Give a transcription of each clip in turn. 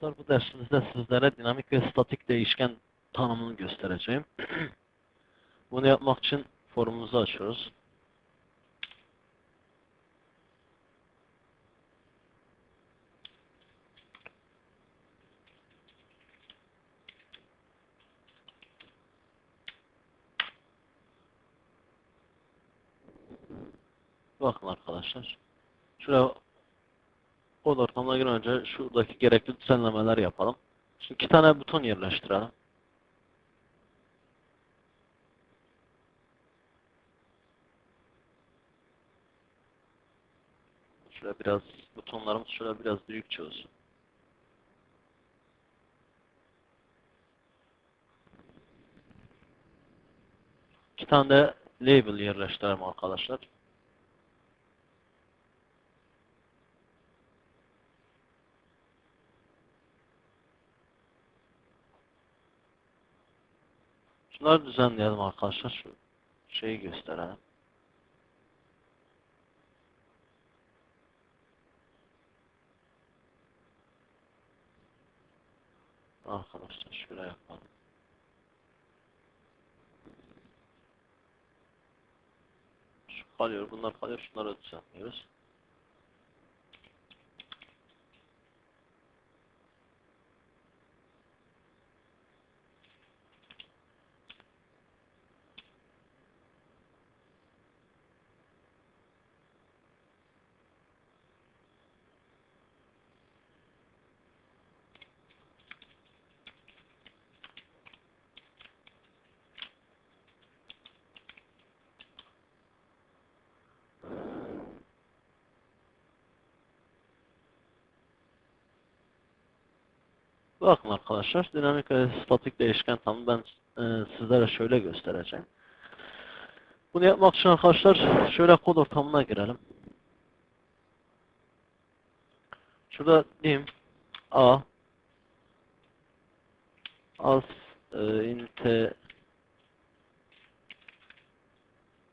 arkadaşlar bu dersimizde sizlere dinamik ve statik değişken tanımını göstereceğim. Bunu yapmak için forumumuzu açıyoruz. Bakın arkadaşlar. Şuraya kod ortamına giren önce şuradaki gerekli düzenlemeler yapalım. Şimdi iki tane buton yerleştirelim. Şöyle biraz butonlarımız şöyle biraz büyükçe olsun. İki tane de label yerleştirelim arkadaşlar. Şunları düzenleyelim arkadaşlar. Şu şeyi gösterelim. Arkadaşlar şöyle yapalım. Şu kalıyor, bunlar kalıyor, şunları düzenliyoruz. Bakın arkadaşlar, dinamik ve statik değişken tanımı ben e, sizlere şöyle göstereceğim. Bunu yapmak için arkadaşlar şöyle kod ortamına girelim. Şurada dim a as e, inte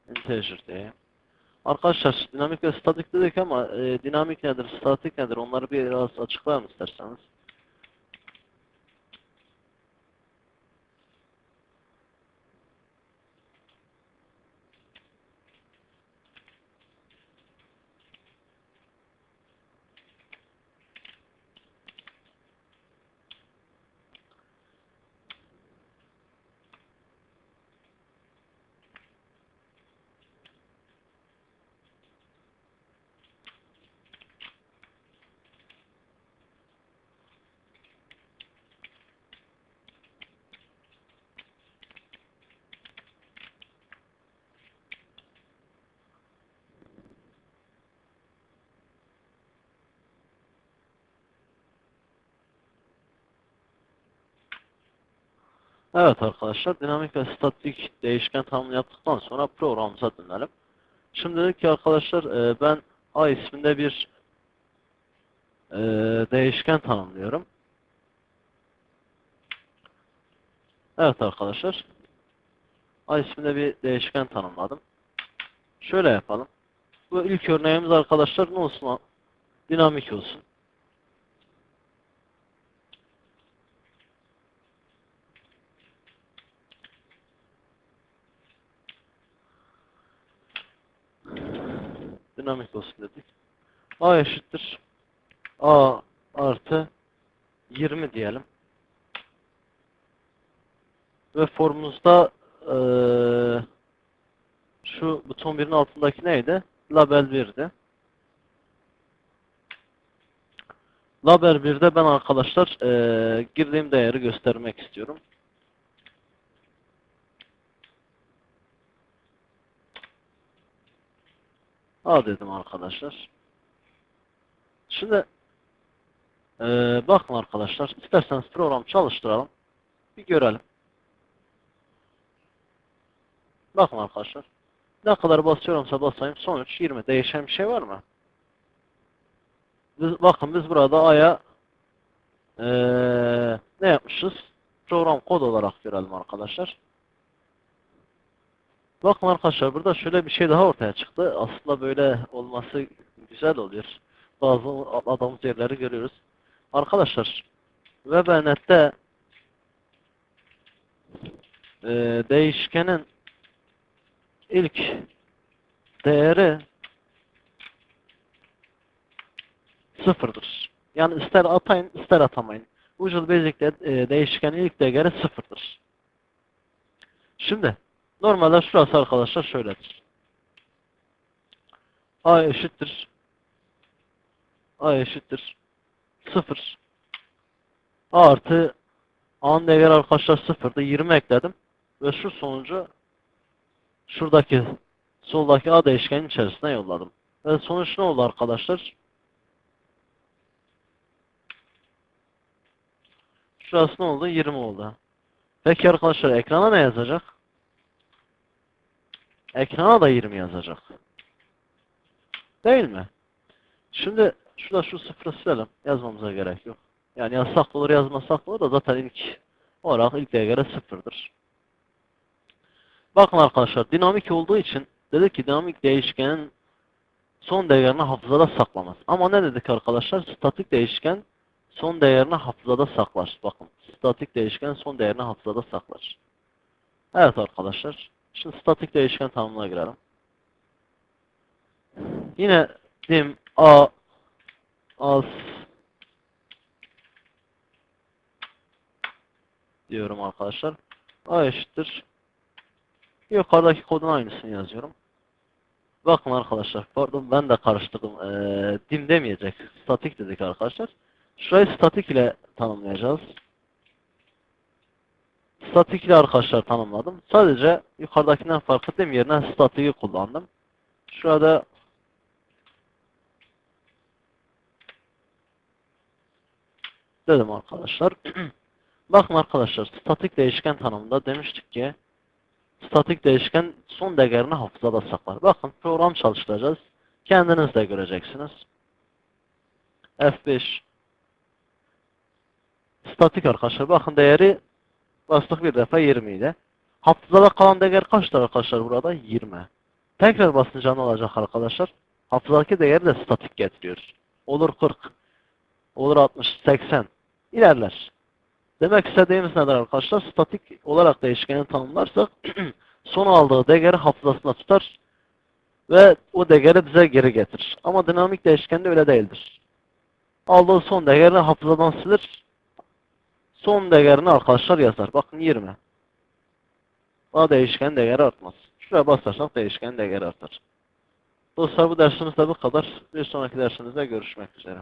integer diye. Arkadaşlar dinamik ve statik dedik ama e, dinamik nedir, statik nedir onları biraz açıklar mı isterseniz? Evet arkadaşlar, dinamik ve statik değişken tanımını yaptıktan sonra programımıza dönelim. Şimdi dedik ki arkadaşlar e, ben A isminde bir e, değişken tanımlıyorum. Evet arkadaşlar, A isminde bir değişken tanımladım. Şöyle yapalım. Bu ilk örneğimiz arkadaşlar ne olsun? Dinamik olsun. Dinamik olsun dedik. A eşittir. A artı 20 diyelim. Ve formumuzda ee, şu buton birin altındaki neydi? Label 1'di. Label 1'de ben arkadaşlar ee, girdiğim değeri göstermek istiyorum. A dedim arkadaşlar. Şimdi ee, bakın arkadaşlar isterseniz program çalıştıralım. Bir görelim. Bakın arkadaşlar. Ne kadar basıyorumsa basayım sonuç 20. Değişen bir şey var mı? Biz, bakın biz burada A'ya ee, ne yapmışız? Program kod olarak görelim arkadaşlar. Bakın arkadaşlar burada şöyle bir şey daha ortaya çıktı. Aslında böyle olması güzel oluyor. Bazı adamız yerleri görüyoruz. Arkadaşlar VBNet'te e, değişkenin ilk değeri sıfırdır. Yani ister atayın ister atamayın. Visual Basic'te e, değişkenin ilk değeri sıfırdır. Şimdi normalde şurası arkadaşlar şöyledir. A eşittir A eşittir 0 A artı A'nın değeri arkadaşlar 0'dı. 20 ekledim. Ve şu sonucu şuradaki soldaki A değişkenin içerisine yolladım. Ve sonuç ne oldu arkadaşlar? Şurası ne oldu? 20 oldu. Peki arkadaşlar ekrana ne yazacak? Ekrana da 20 yazacak. Değil mi? Şimdi şurada şu sıfırı silelim. Yazmamıza gerek yok. Yani yazsak olur yazmasak olur da zaten ilk olarak ilk değere sıfırdır. Bakın arkadaşlar dinamik olduğu için dedik ki dinamik değişkenin son değerini hafızada saklamaz. Ama ne dedik arkadaşlar? Statik değişken son değerini hafızada saklar. Bakın statik değişken son değerini hafızada saklar. Evet arkadaşlar. Şimdi statik değişken tanımına girelim. Yine dim a as diyorum arkadaşlar. A eşittir. Yukarıdaki kodun aynısını yazıyorum. Bakın arkadaşlar, pardon ben de karıştırdım. Ee, dim demeyecek. Statik dedik arkadaşlar. Şurayı statik ile tanımlayacağız. Statik ile arkadaşlar tanımladım. Sadece yukarıdakinden farklı dim yerine statiği kullandım. Şurada dedim arkadaşlar. Bakın arkadaşlar statik değişken tanımında demiştik ki statik değişken son değerini hafızada saklar. Bakın program çalıştıracağız. Kendiniz de göreceksiniz. F5 statik arkadaşlar. Bakın değeri bastık bir defa 20 idi. Hafızada kalan değer kaçtır arkadaşlar burada? 20. Tekrar basınca ne olacak arkadaşlar? Hafızadaki değeri de statik getiriyor. Olur 40. Olur 60, 80. İlerler. Demek istediğimiz nedir arkadaşlar? Statik olarak değişkeni tanımlarsak son aldığı değeri hafızasında tutar ve o değeri bize geri getirir. Ama dinamik değişkende öyle değildir. Aldığı son değerini hafızadan silir. Son değerini arkadaşlar yazar. Bakın 20. O değişken değeri artmaz. Şuraya basarsak değişken değeri artar. Dostlar bu dersimizde bu kadar. Bir sonraki dersimizde görüşmek üzere.